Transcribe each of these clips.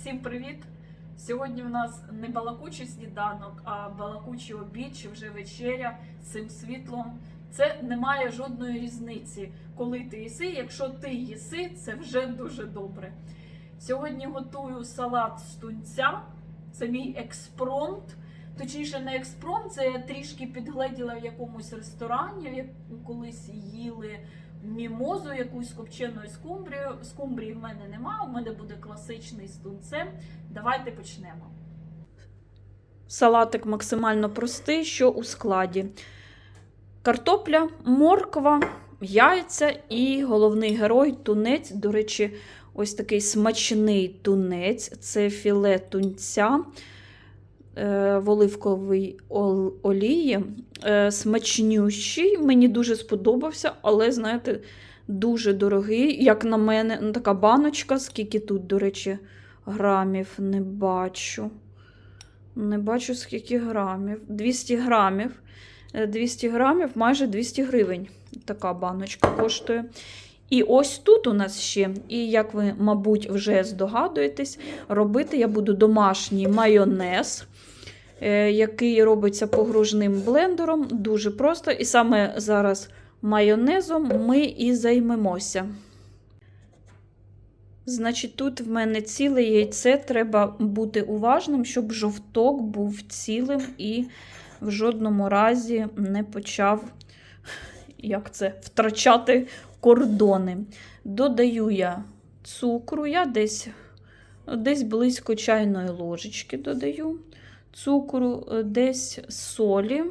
Всім привіт! Сьогодні у нас не балакучий сніданок, а балакучий обід чи вже вечеря з цим світлом. Це не має жодної різниці, коли ти їси. Якщо ти їси, це вже дуже добре. Сьогодні готую салат з тунця. Це мій експромт. Точніше, не експромт, це я трішки підгледіла в якомусь ресторані, як колись їли мімозу, якусь копчену скумбрію. Скумбрії в мене нема, у мене буде класичний з тунцем. Давайте почнемо. Салатик максимально простий, що у складі. Картопля, морква, яйця і головний герой тунець. До речі, ось такий смачний тунець це філе тунця е, в оливковій олії. Е, Смачнющий, мені дуже сподобався, але, знаєте, дуже дорогий. Як на мене, ну, така баночка, скільки тут, до речі, грамів не бачу. Не бачу, скільки грамів. 200 грамів. Е, 200 грамів, майже 200 гривень. Така баночка коштує. І ось тут у нас ще, і як ви, мабуть, вже здогадуєтесь, робити я буду домашній майонез, е, який робиться погружним блендером. Дуже просто. І саме зараз майонезом ми і займемося. Значить, тут в мене ціле яйце, треба бути уважним, щоб жовток був цілим і в жодному разі не почав як це, втрачати кордони. Додаю я цукру, я десь, десь близько чайної ложечки додаю. Цукру, е, десь солі,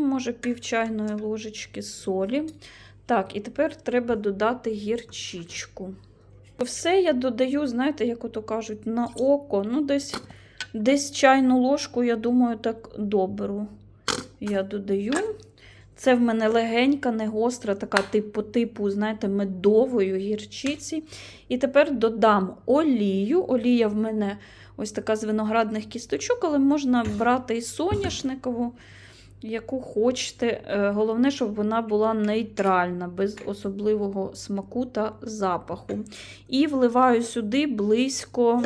може пів чайної ложечки солі. Так, і тепер треба додати гірчичку. Все я додаю, знаєте, як ото кажуть, на око. Ну, десь, десь чайну ложку, я думаю, так доберу. Я додаю. Це в мене легенька, не гостра, така тип, по типу, знаєте, медової гірчиці. І тепер додам олію. Олія в мене ось така з виноградних кісточок, але можна брати і соняшникову, яку хочете. Е, Головне, щоб вона була нейтральна, без особливого смаку та запаху. І вливаю сюди близько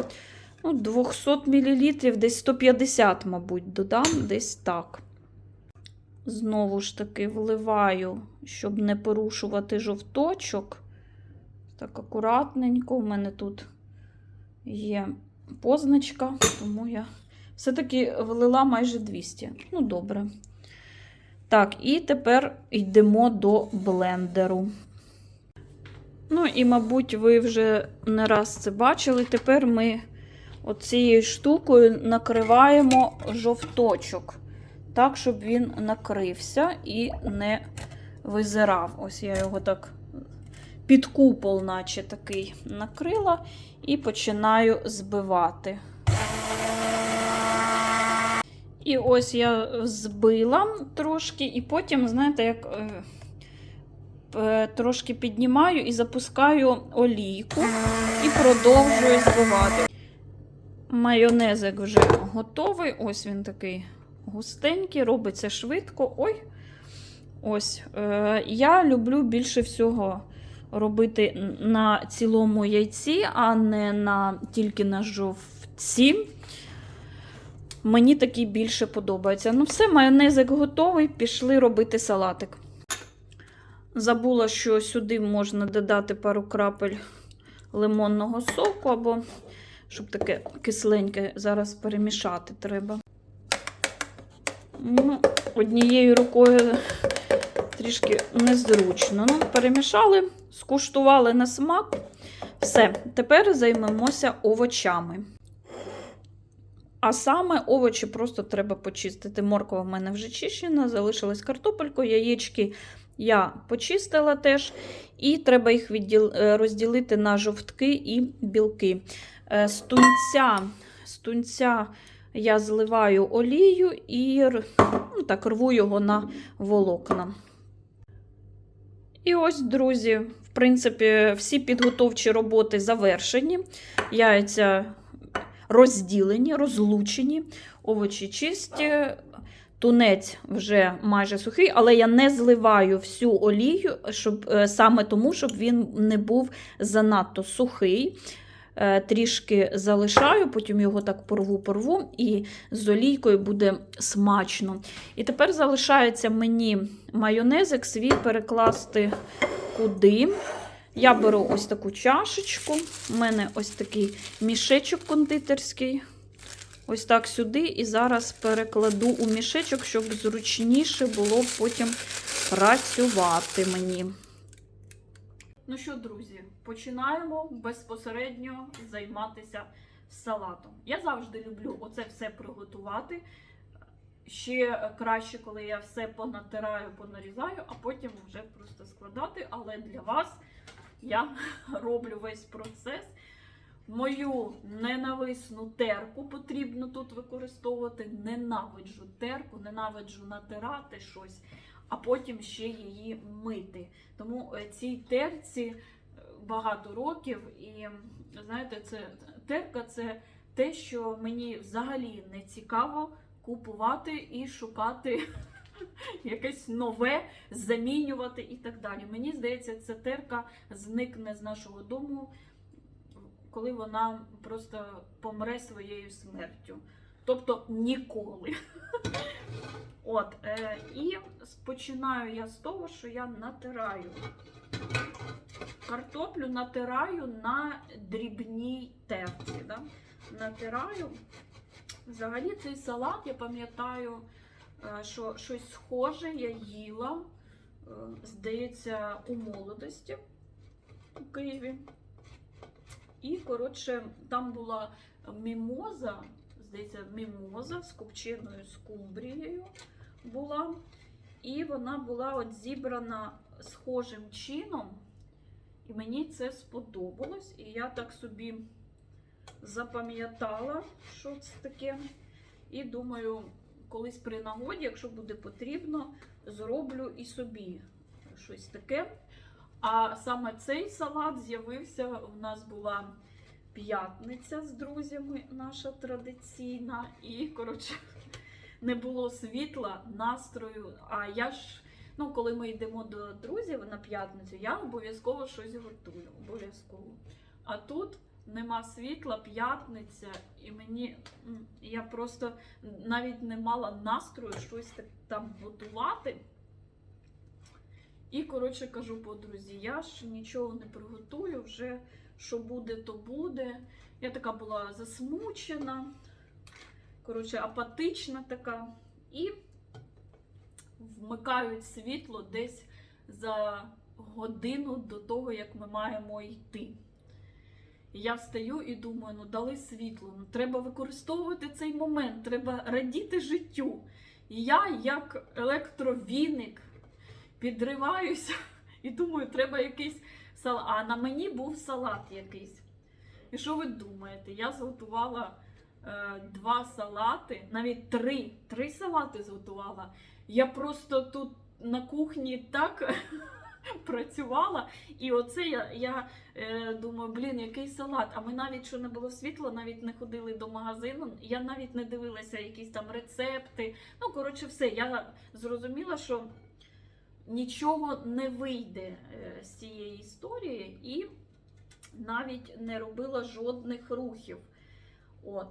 ну, 200 мл, десь 150, мабуть, додам, десь так. Знову ж таки вливаю, щоб не порушувати жовточок. Так, акуратненько. У мене тут є позначка, тому я все-таки влила майже 200. Ну, добре. Так, і тепер йдемо до блендеру. Ну, і, мабуть, ви вже не раз це бачили. Тепер ми оцією штукою накриваємо жовточок так, щоб він накрився і не визирав. Ось я його так під купол, наче такий, накрила, і починаю збивати. І ось я збила трошки, і потім, знаєте, як е, трошки піднімаю і запускаю олійку і продовжую збивати. Майонезик вже готовий. Ось він такий густенький, робиться швидко. Ой, ось. Е, Я люблю більше всього робити на цілому яйці, а не на, тільки на жовтці. Мені такий більше подобається. Ну, все, майонезик готовий, пішли робити салатик. Забула, що сюди можна додати пару крапель лимонного соку, або щоб таке кисленьке зараз перемішати треба. Ну, Однією рукою трішки незручно. Ну, Перемішали, скуштували на смак. Все, тепер займемося овочами. А саме овочі просто треба почистити. Морква в мене вже чищена, залишилась картопелько, яєчки я почистила теж. І треба їх відділ... е, розділити на жовтки і білки. Е, З тунця, з тунця я зливаю олію і ну, так, рву його на волокна. І ось, друзі, в принципі, всі підготовчі роботи завершені. Яйця розділені, розлучені, овочі чисті. Тунець вже майже сухий, але я не зливаю всю олію, щоб, е, саме тому, щоб він не був занадто сухий. Е, трішки залишаю, потім його так порву-порву, і з олійкою буде смачно. І тепер залишається мені майонезик свій перекласти куди. Я беру ось таку чашечку. У мене ось такий мішечок кондитерський. Ось так сюди. І зараз перекладу у мішечок, щоб зручніше було потім працювати мені. Ну що, друзі, починаємо безпосередньо займатися салатом. Я завжди люблю оце все приготувати. Ще краще, коли я все понатираю, понарізаю, а потім вже просто складати. Але для вас я роблю весь процес. Мою ненависну терку потрібно тут використовувати. Ненавиджу терку, ненавиджу натирати щось, а потім ще її мити. Тому е, цій терці багато років, і знаєте, це терка це те, що мені взагалі не цікаво купувати і шукати якесь нове, замінювати і так далі. Мені здається, ця терка зникне з нашого дому, коли вона просто помре своєю смертю. Тобто ніколи. От, е, і починаю я з того, що я натираю. Картоплю натираю на дрібній терці. Да? Натираю. Взагалі цей салат, я пам'ятаю, е, що щось схоже я їла, е, здається, у молодості у Києві. І, коротше, там була мімоза, здається, мімоза з копченою скумбрією була. І вона була от зібрана схожим чином. І мені це сподобалось. І я так собі запам'ятала, що це таке. І думаю, колись при нагоді, якщо буде потрібно, зроблю і собі щось таке. А саме цей салат з'явився. У нас була п'ятниця з друзями, наша традиційна. І, коротше, не було світла, настрою. А я ж, ну, коли ми йдемо до друзів на п'ятницю, я обов'язково щось готую. Обов'язково. А тут нема світла, п'ятниця, і мені я просто навіть не мала настрою щось так там готувати. І, коротше, кажу подрузі, я ж нічого не приготую, вже що буде, то буде. Я така була засмучена, коротше, апатична така. І вмикають світло десь за годину до того, як ми маємо йти. Я встаю і думаю, ну дали світло, ну треба використовувати цей момент, треба радіти життю. І я, як електровіник, підриваюся і думаю, треба якийсь салат. А на мені був салат якийсь. І що ви думаєте? Я зготувала два салати, навіть три, три салати зготувала. Я просто тут на кухні так працювала. І оце я, я е, думаю, блін, який салат. А ми навіть що не було світла, навіть не ходили до магазину. Я навіть не дивилася якісь там рецепти. Ну, коротше, все. Я зрозуміла, що нічого не вийде е, з цієї історії, і навіть не робила жодних рухів. От.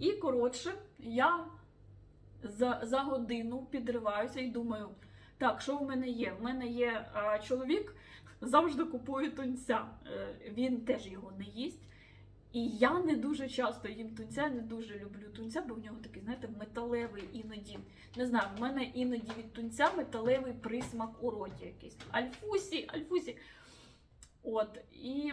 І, коротше, я за, за годину підриваюся і думаю, так, що в мене є? В мене є а, чоловік, завжди купує тунця. Е, він теж його не їсть. І я не дуже часто їм тунця, не дуже люблю тунця, бо в нього такий, знаєте, металевий іноді. Не знаю, в мене іноді від тунця металевий присмак у роті якийсь. Альфусі, альфусі. От, і,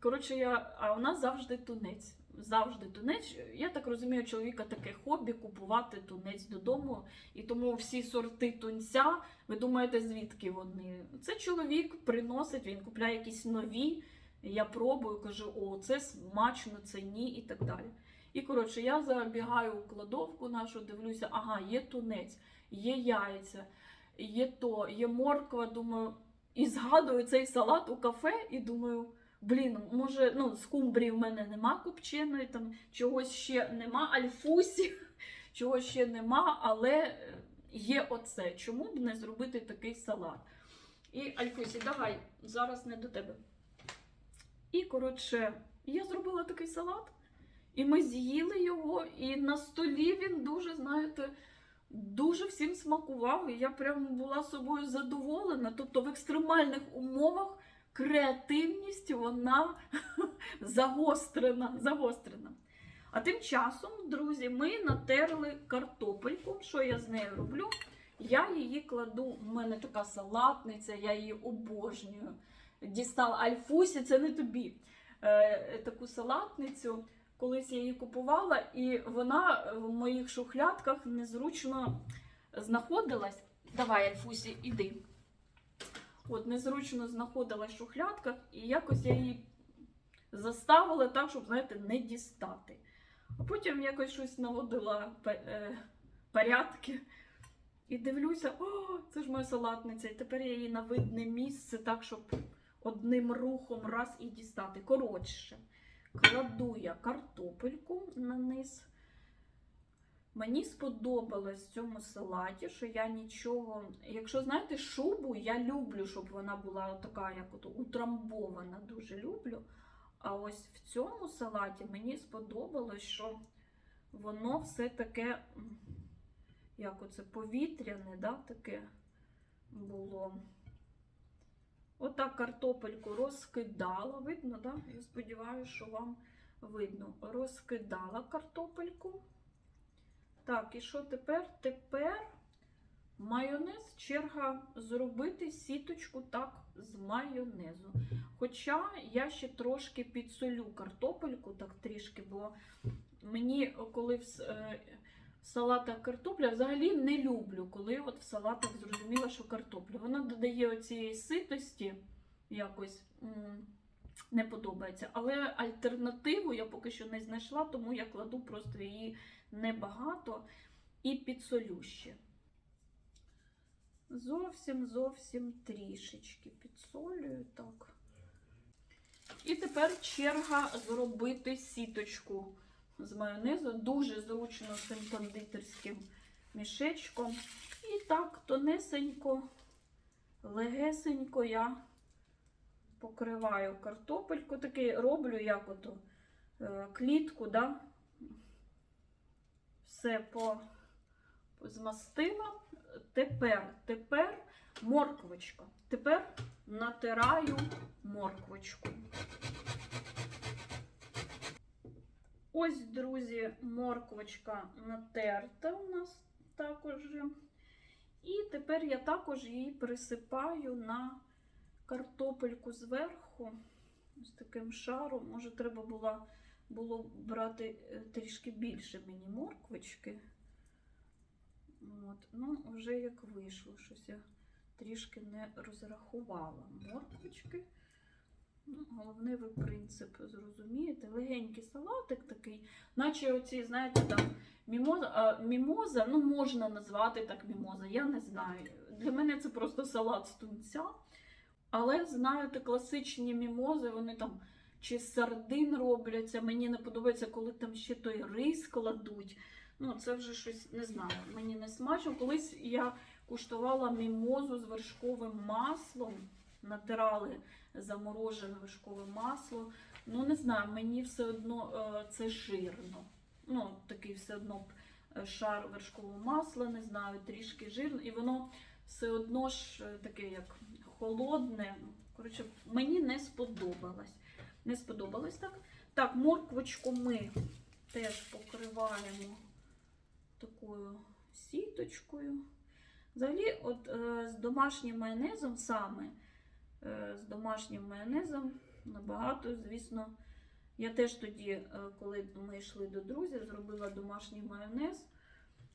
коротше, я, а у нас завжди тунець. Завжди тунець. Я так розумію, чоловіка таке хобі купувати тунець додому. І тому всі сорти тунця, ви думаєте, звідки вони? Це чоловік приносить, він купляє якісь нові. Я пробую, кажу, о, це смачно, це ні, і так далі. І коротше, я забігаю у кладовку нашу, дивлюся, ага, є тунець, є яйця, є то, є морква. Думаю, і згадую цей салат у кафе, і думаю, блін, може, ну, скумбрії в мене нема копченої, там чогось ще нема, альфусі, чогось ще нема, але е, є оце. Чому б не зробити такий салат? І Альфусі, давай, зараз не до тебе. І, коротше, я зробила такий салат, і ми з'їли його, і на столі він дуже, знаєте, дуже всім смакував. І я прямо була собою задоволена. Тобто в екстремальних умовах креативність вона загострена. загострена. А тим часом, друзі, ми натерли картопельку. Що я з нею роблю? Я її кладу, у мене така салатниця, я її обожнюю. Дістала Альфусі, це не тобі. Е, таку салатницю. Колись я її купувала, і вона в моїх шухлядках незручно знаходилась. Давай, Альфусі, іди. От незручно знаходилась в шухлядках, і якось я її заставила так, щоб, знаєте, не дістати. А потім якось щось наводила е, порядки. І дивлюся, о, це ж моя салатниця. І тепер я її на видне місце, так, щоб одним рухом раз і дістати. Коротше, кладу я картопельку на низ. Мені сподобалось в цьому салаті, що я нічого. Якщо знаєте, шубу я люблю, щоб вона була така, як от утрамбована, дуже люблю. А ось в цьому салаті мені сподобалось, що воно все таке, як оце повітряне, да, таке було. Отак картопельку розкидала. Видно, да? Я сподіваюся, що вам видно. Розкидала картопельку. Так, і що тепер? Тепер майонез, черга зробити сіточку так з майонезу. Хоча я ще трошки підсолю картопельку, так трішки, бо мені, коли в е, салатах картопля, взагалі не люблю, коли от в салатах зрозуміла, що картопля. Вона додає оцієї ситості якось. Не подобається. Але альтернативу я поки що не знайшла, тому я кладу просто її небагато і підсолю ще. Зовсім зовсім трішечки підсолюю так. І тепер черга зробити сіточку з майонезу. Дуже зручно цим кондитерським мішечком. І так тонесенько, легесенько я покриваю картопельку. Такий роблю як ото е, клітку, да? все по, змастила. Тепер, тепер морквочка. Тепер натираю морквочку. Ось, друзі, морквочка натерта у нас також. І тепер я також її присипаю на картопельку зверху. Ось таким шаром. Може, треба було, було брати е, трішки більше мені морквочки. От. Ну, вже як вийшло, щось я трішки не розрахувала морквочки. Ну, головне, ви принцип зрозумієте. Легенький салатик такий, наче оці, знаєте, там мімоза, мімоза, ну можна назвати так мімоза, я не знаю. Для мене це просто салат з тунця. Але, знаєте, класичні мімози, вони там чи з сардин робляться. Мені не подобається, коли там ще той рис кладуть. Ну, це вже щось не знаю. Мені не смачно. Колись я куштувала мімозу з вершковим маслом. Натирали заморожене вершкове масло. Ну, не знаю, мені все одно е, це жирно. Ну, такий все одно е, шар вершкового масла, не знаю, трішки жирно. І воно все одно ж е, таке, як холодне. Коротше, мені не сподобалось. Не сподобалось так. Так, морквочку ми теж покриваємо такою сіточкою. Взагалі, от е, з домашнім майонезом саме, е, з домашнім майонезом набагато, звісно, я теж тоді, е, коли ми йшли до друзів, зробила домашній майонез.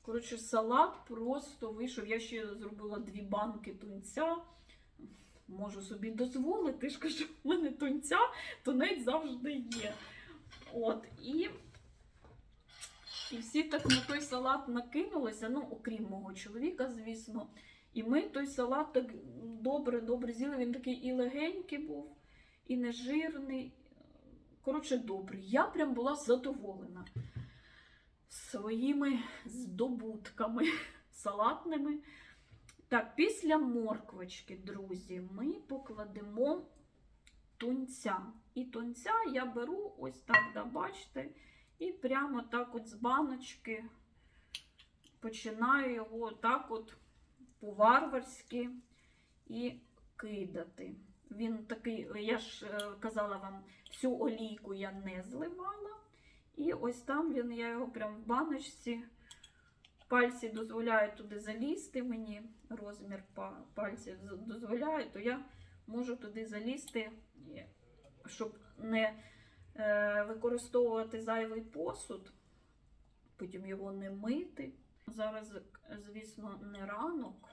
Коротше, салат просто вийшов. Я ще зробила дві банки тунця. Можу собі дозволити, ж кажу, в мене тунця, тунець завжди є. От, і і всі так на той салат накинулися, ну, окрім мого чоловіка, звісно. І ми той салат так добре-добре з'їли. Він такий і легенький був, і нежирний. Коротше, добрий. Я прям була задоволена своїми здобутками салатними. Так, після морквочки, друзі, ми покладемо тунця. і тонця я беру ось так, да, бачите, і прямо так от з баночки починаю його так от по-варварськи і кидати. Він такий, я ж е, казала вам, всю олійку я не зливала. І ось там він, я його прям в баночці. Пальці дозволяють туди залізти мені, розмір пальців дозволяє, то я можу туди залізти, щоб не е, використовувати зайвий посуд, потім його не мити. Зараз, звісно, не ранок,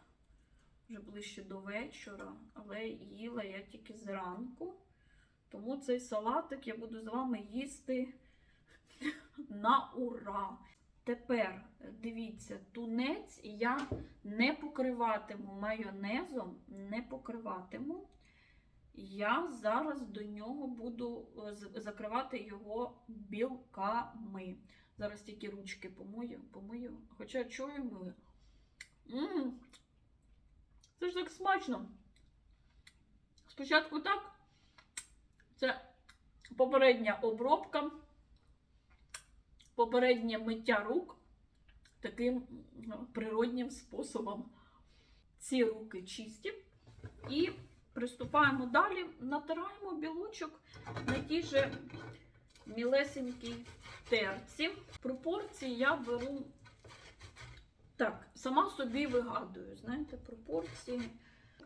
вже ближче до вечора, але їла я тільки зранку. Тому цей салатик я буду з вами їсти на ура. Тепер дивіться, тунець я не покриватиму майонезом, не покриватиму. Я зараз до нього буду е, закривати його білками. Зараз тільки ручки помию, помию. Хоча чую. Мм, це ж так смачно. Спочатку так. Це попередня обробка, попереднє миття рук таким природнім способом. Ці руки чисті. І приступаємо далі. Натираємо білочок на тій же мілесенькій терці. Пропорції я беру. Так, сама собі вигадую, знаєте, пропорції.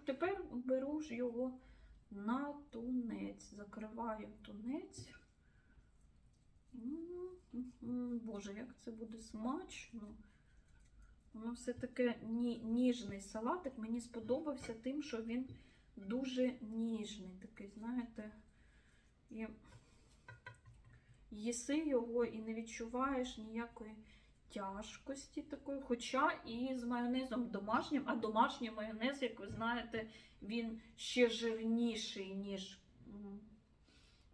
Тепер беру ж його на тунець. Закриваю тунець. Боже, як це буде смачно. Воно все таке ні, ніжний салатик. Мені сподобався тим, що він дуже ніжний. Такий, знаєте, і їси його і не відчуваєш ніякої тяжкості такої. Хоча і з майонезом домашнім, а домашній майонез, як ви знаєте, він ще жирніший, ніж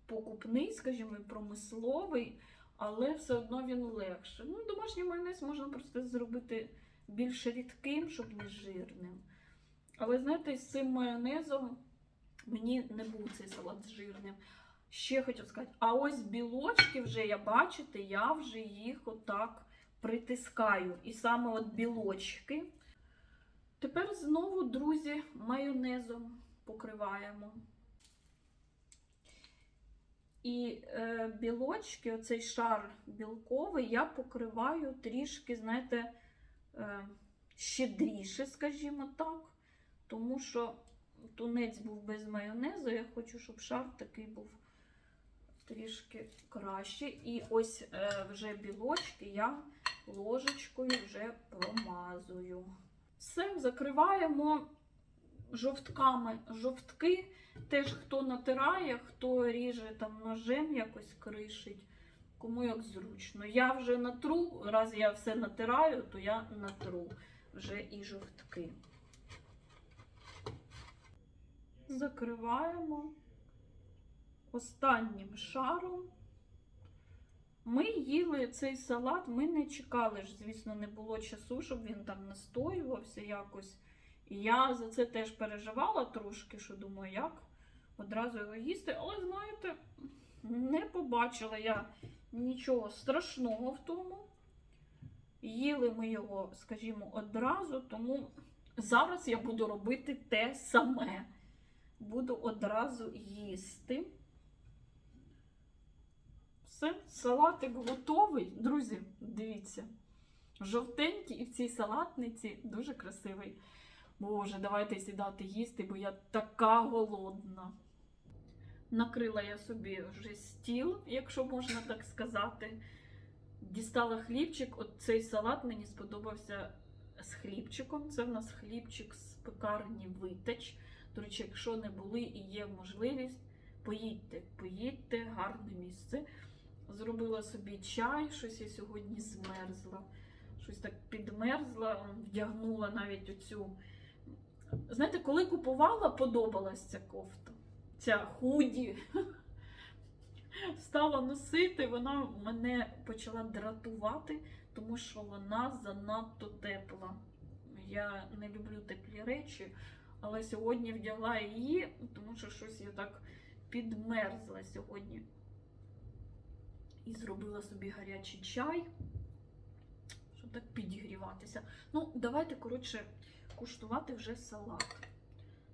покупний, скажімо, промисловий, але все одно він легше. Ну, домашній майонез можна просто зробити більш рідким, щоб не жирним. Але знаєте, з цим майонезом мені не був цей салат жирним. Ще хотів сказати, а ось білочки вже, я бачите, я вже їх отак притискаю. І саме от білочки. Тепер знову, друзі, майонезом покриваємо. І е, білочки, оцей шар білковий, я покриваю трішки, знаєте, е, щедріше, скажімо так. Тому що тунець був без майонезу, я хочу, щоб шар такий був трішки краще. І ось е, вже білочки я ложечкою вже промазую. Все, закриваємо жовтками. Жовтки теж хто натирає, хто ріже там ножем якось кришить. Кому як зручно. Я вже натру, раз я все натираю, то я натру вже і жовтки. Закриваємо останнім шаром. Ми їли цей салат, ми не чекали ж, звісно, не було часу, щоб він там настоювався якось. І я за це теж переживала трошки, що думаю, як одразу його їсти. Але, знаєте, не побачила я нічого страшного в тому. Їли ми його, скажімо, одразу, тому зараз я буду робити те саме. Буду одразу їсти. Все, салатик готовий. Друзі, дивіться. Жовтенький і в цій салатниці дуже красивий. Боже, давайте сідати їсти, бо я така голодна. Накрила я собі вже стіл, якщо можна так сказати. Дістала хлібчик. От цей салат мені сподобався з хлібчиком. Це в нас хлібчик з пекарні Витач. До речі, якщо не були і є можливість, поїдьте, поїдьте, гарне місце. Зробила собі чай, щось я сьогодні змерзла. Щось так підмерзла, вдягнула навіть оцю. Знаєте, коли купувала, подобалась ця кофта. Ця худі. Стала носити, вона мене почала дратувати, тому що вона занадто тепла. Я не люблю теплі речі, але сьогодні вдягла її, тому що щось я так підмерзла сьогодні. І зробила собі гарячий чай, щоб так підігріватися. Ну, давайте, коротше, куштувати вже салат.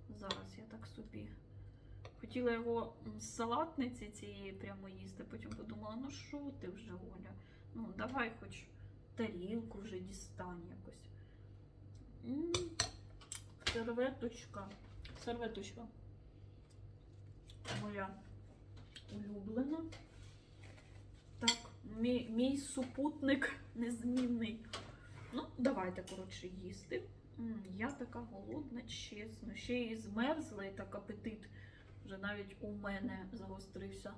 Зараз я так собі. Хотіла його з салатниці цієї прямо їсти, потім подумала, ну що ти вже, Оля? Ну, давай хоч тарілку вже дістань якось. М, Серветочка. Серветочка. Моя улюблена. Так, мій, мій супутник незмінний. Ну, давайте, коротше, їсти. Я така голодна, чесно. Ще й змерзла, і так апетит вже навіть у мене загострився.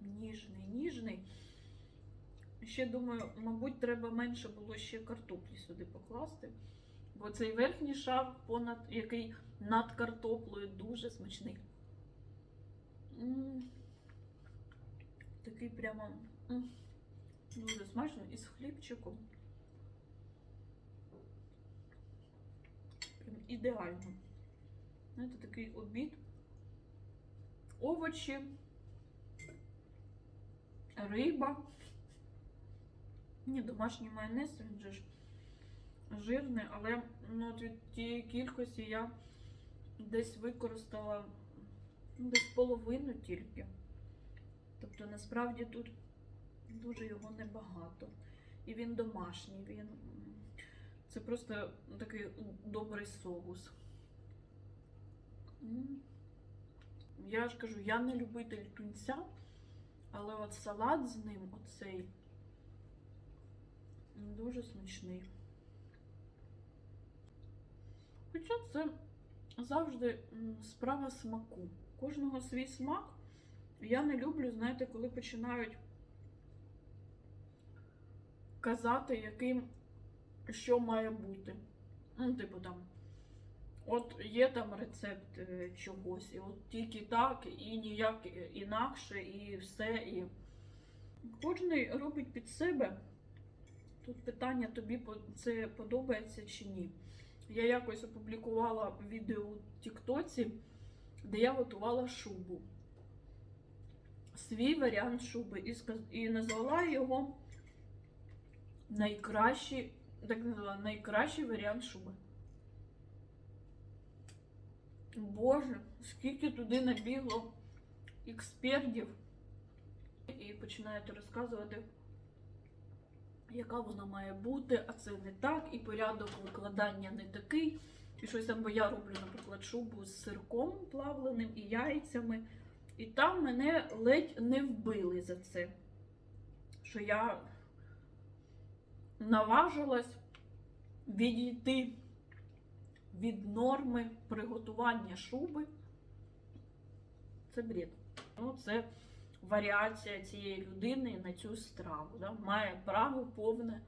Ніжний, ніжний. Ще думаю, мабуть, треба менше було ще картоплі сюди покласти. Бо цей верхній шар, понад який над картоплею, дуже смачний. Такий прямо дуже смачно і з хлібчиком. Прям ідеально. Знаєте, такий обід. Овочі, риба. Ні, домашній майонез, він же ж жирний, але ну, от від тієї кількості я десь використала ну, десь половину тільки. Тобто насправді тут дуже його небагато. І він домашній, він це просто такий добрий соус. Я ж кажу, я не любитель тунця, але от салат з ним, оцей, дуже смачний. Хоча це завжди справа смаку. Кожного свій смак. Я не люблю, знаєте, коли починають казати, яким що має бути. Ну, типу там, от є там рецепт е, чогось, і от тільки так, і ніяк інакше, і все. І... Кожний робить під себе. Тут питання, тобі це подобається чи ні. Я якось опублікувала відео у Тіктоці, де я готувала шубу. Свій варіант шуби. І, назвала його найкращий, так назвала, найкращий варіант шуби. Боже, скільки туди набігло експертів. І починають розказувати, яка вона має бути, а це не так, і порядок викладання не такий. І щось там, бо я роблю, наприклад, шубу з сирком плавленим і яйцями. І там мене ледь не вбили за це. Що я наважилась відійти від норми приготування шуби. Це бред. Ну, це варіація цієї людини на цю страву. Да? Має право повне.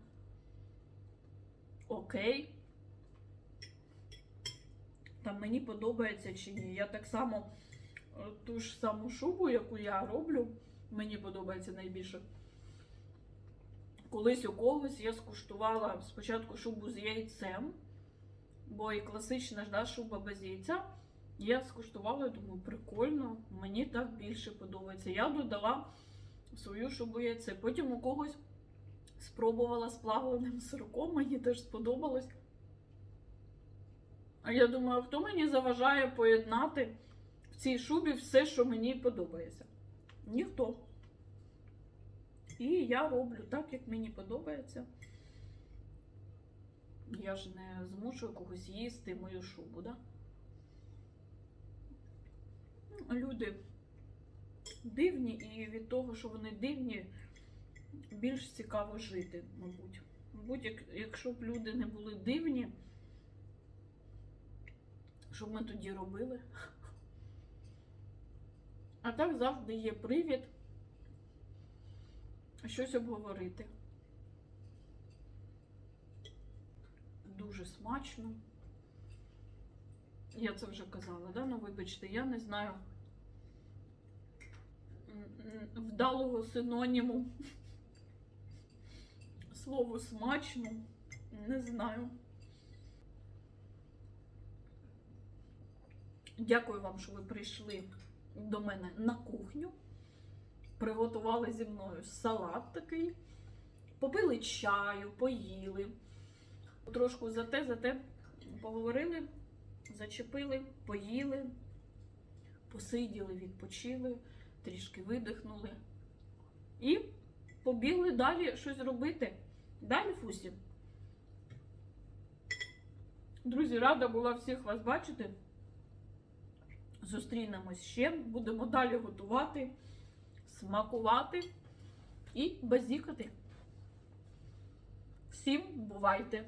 Окей. Там мені подобається чи ні. Я так само е, ту ж саму шубу, яку я роблю, мені подобається найбільше. Колись у когось я скуштувала спочатку шубу з яйцем, бо і класична ж да, шуба без яйця. Я скуштувала, думаю, прикольно, мені так більше подобається. Я додала свою шубу яйце. Потім у когось спробувала з плавленим сирком, мені теж сподобалось. А я думаю, хто мені заважає поєднати в цій шубі все, що мені подобається? Ніхто. І я роблю так, як мені подобається. Я ж не змушую когось їсти мою шубу, да? Ну, Люди дивні, і від того, що вони дивні, більш цікаво жити, мабуть. Мабуть, як- якщо б люди не були дивні, що б ми тоді робили? А так завжди є привід щось обговорити. Дуже смачно. Я це вже казала, да? Ну, вибачте, я не знаю вдалого синоніму слову смачно. Не знаю. Дякую вам, що ви прийшли до мене на кухню. Приготували зі мною салат такий. Попили чаю, поїли. Трошку за те, за те поговорили, зачепили, поїли, посиділи, відпочили, трішки видихнули. І побігли далі щось робити. Далі Фусі. Друзі, рада була всіх вас бачити. Зустрінемось ще, будемо далі готувати, смакувати і базікати. Всім бувайте!